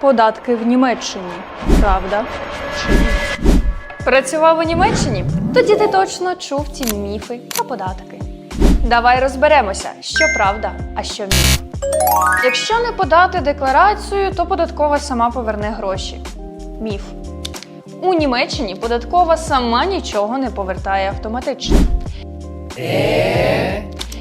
податки в Німеччині. Правда чи ні? Працював у Німеччині? Тоді ти точно чув ці міфи та податки. Давай розберемося, що правда, а що міф. Якщо не подати декларацію, то податкова сама поверне гроші. Міф. У Німеччині податкова сама нічого не повертає автоматично.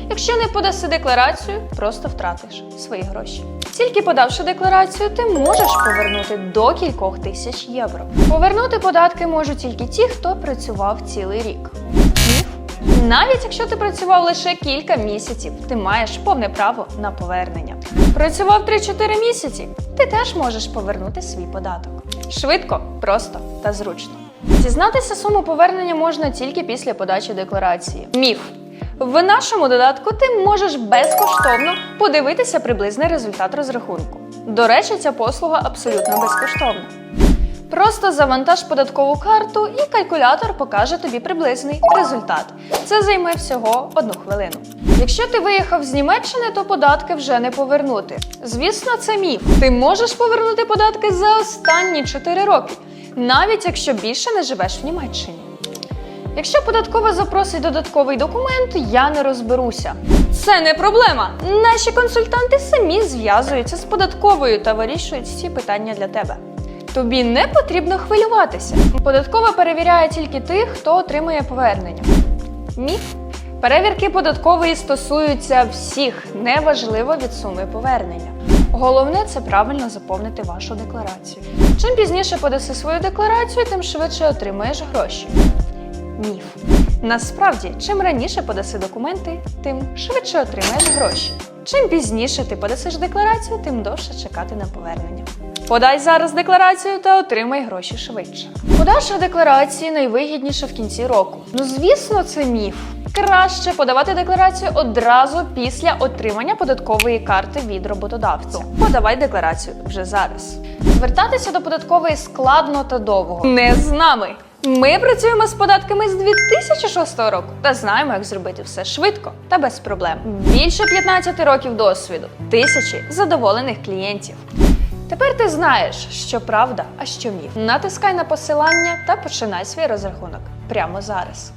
Якщо не подаси декларацію, просто втратиш свої гроші. Тільки подавши декларацію, ти можеш повернути до кількох тисяч євро. Повернути податки можуть тільки ті, хто працював цілий рік. Навіть якщо ти працював лише кілька місяців, ти маєш повне право на повернення. Працював 3-4 місяці, ти теж можеш повернути свій податок. Швидко, просто та зручно. Дізнатися суму повернення можна тільки після подачі декларації. Міф. В нашому додатку ти можеш безкоштовно подивитися приблизний результат розрахунку. До речі, ця послуга абсолютно безкоштовна. Просто завантаж податкову карту і калькулятор покаже тобі приблизний результат. Це займе всього одну хвилину. Якщо ти виїхав з Німеччини, то податки вже не повернути. Звісно, це міф. Ти можеш повернути податки за останні 4 роки, навіть якщо більше не живеш в Німеччині. Якщо податкова запросить додатковий документ, я не розберуся. Це не проблема. Наші консультанти самі зв'язуються з податковою та вирішують ці питання для тебе. Тобі не потрібно хвилюватися. Податкова перевіряє тільки тих, хто отримує повернення. Міф. Перевірки податкової стосуються всіх, неважливо від суми повернення. Головне це правильно заповнити вашу декларацію. Чим пізніше подаси свою декларацію, тим швидше отримаєш гроші. Міф. Насправді, чим раніше подаси документи, тим швидше отримаєш гроші. Чим пізніше ти подасиш декларацію, тим довше чекати на повернення. Подай зараз декларацію та отримай гроші швидше. Подача декларації найвигідніше в кінці року. Ну, звісно, це міф. Краще подавати декларацію одразу після отримання податкової карти від роботодавця. Подавай декларацію вже зараз. Звертатися до податкової складно та довго. Не з нами. Ми працюємо з податками з 2006 року та знаємо, як зробити все швидко та без проблем. Більше 15 років досвіду, тисячі задоволених клієнтів. Тепер ти знаєш, що правда, а що міф. Натискай на посилання та починай свій розрахунок прямо зараз.